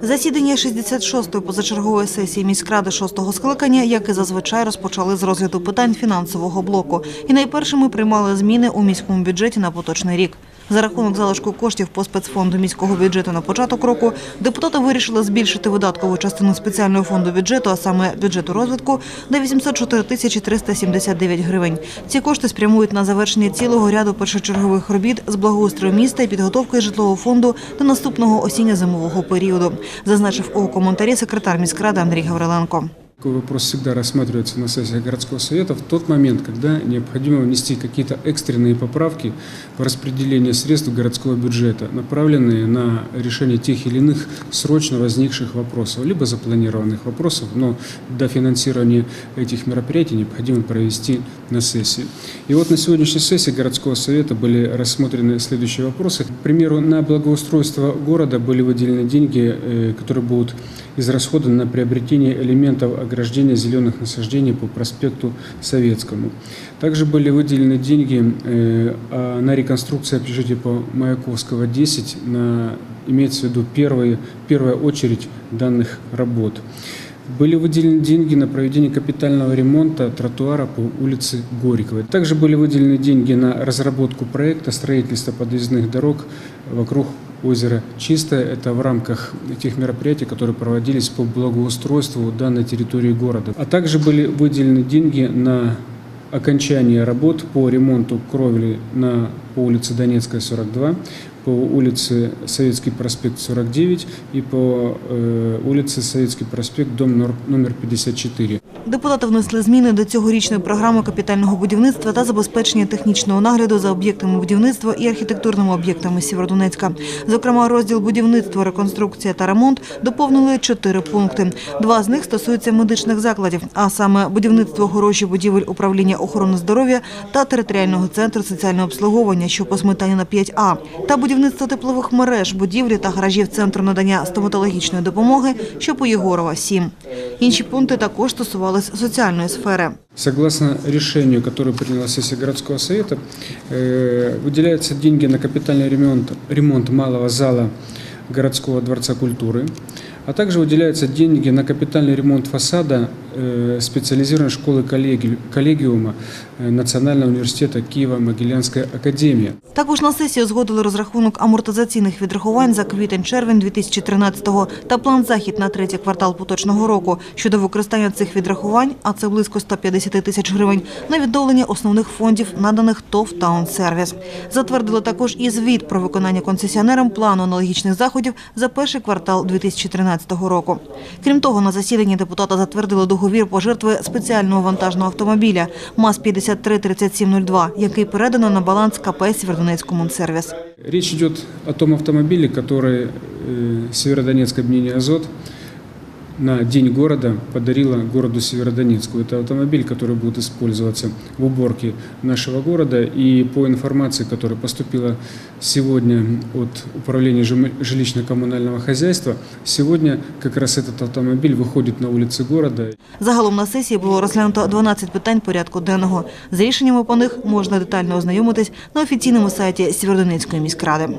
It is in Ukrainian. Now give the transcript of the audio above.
Засідання 66-ї позачергової сесії міськради 6-го скликання, як і зазвичай, розпочали з розгляду питань фінансового блоку. І найпершими приймали зміни у міському бюджеті на поточний рік. За рахунок залишку коштів по спецфонду міського бюджету на початок року депутати вирішили збільшити видаткову частину спеціального фонду бюджету, а саме бюджету розвитку, до 804 тисячі 379 гривень. Ці кошти спрямують на завершення цілого ряду першочергових робіт з благоустрою міста і підготовки житлового фонду до наступного осінньо-зимового періоду, зазначив у коментарі секретар міськради Андрій Гавриленко. Такой вопрос всегда рассматривается на сессиях городского совета в тот момент, когда необходимо внести какие-то экстренные поправки в распределение средств городского бюджета, направленные на решение тех или иных срочно возникших вопросов, либо запланированных вопросов, но до финансирования этих мероприятий необходимо провести на сессии. И вот на сегодняшней сессии городского совета были рассмотрены следующие вопросы. К примеру, на благоустройство города были выделены деньги, э, которые будут израсходованы на приобретение элементов ограждения зеленых насаждений по проспекту Советскому. Также были выделены деньги э, а, на реконструкцию общежития по Маяковского 10, на, имеется в виду первые, первая очередь данных работ. Были выделены деньги на проведение капитального ремонта тротуара по улице Горьковой. Также были выделены деньги на разработку проекта строительства подъездных дорог вокруг озера Чистое. Это в рамках тех мероприятий, которые проводились по благоустройству данной территории города. А также были выделены деньги на окончание работ по ремонту кровли на, по улице Донецкая, 42, по улице Советский проспект 49 и по э, улице Советский проспект, дом номер 54. Депутати внесли зміни до цьогорічної програми капітального будівництва та забезпечення технічного нагляду за об'єктами будівництва і архітектурними об'єктами Сєвєродонецька. Зокрема, розділ будівництво, реконструкція та ремонт доповнили чотири пункти. Два з них стосуються медичних закладів, а саме будівництво хороші будівель управління охорони здоров'я та територіального центру соціального обслуговування, що по сметанні на 5А, та будівництво теплових мереж, будівлі та гаражів центру надання стоматологічної допомоги, що по Єгорова 7. Інші пункти також стосувались соціальної сфери. Согласно решению, которое приняла сессия городского совета, э, выделяются деньги на капитальный ремонт, ремонт малого зала городского дворца культуры, а также выделяются деньги на капитальный ремонт фасада э, специализированной школы коллеги- коллегиума э, Национального университета Киево-Могилянская академия. Також на сесії узгодили розрахунок амортизаційних відрахувань за квітень-червень 2013-го та план захід на третій квартал поточного року щодо використання цих відрахувань, а це близько 150 тисяч гривень, на відновлення основних фондів, наданих ТОВ «Таун Сервіс». Затвердили також і звіт про виконання концесіонером плану аналогічних заходів за перший квартал 2013 року. Крім того, на засіданні депутати затвердили договір пожертви спеціального вантажного автомобіля МАЗ-533702, який передано на баланс КП «Сєвєродонецькомунсервіс». Речь идет о том автомобиле, который э, Северодонецкое объединение «Азот» на День города подарила городу Северодонецку. Это автомобиль, который будет использоваться в уборке нашего города. И по информации, которая поступила сегодня от Управления жим- жилищно-коммунального хозяйства, сегодня как раз этот автомобиль выходит на улицы города. Загалом на сесії було розглянуто 12 питань порядку денного. З рішеннями по них можна детально ознайомитись на офіційному сайті Сєвєродонецької міськради.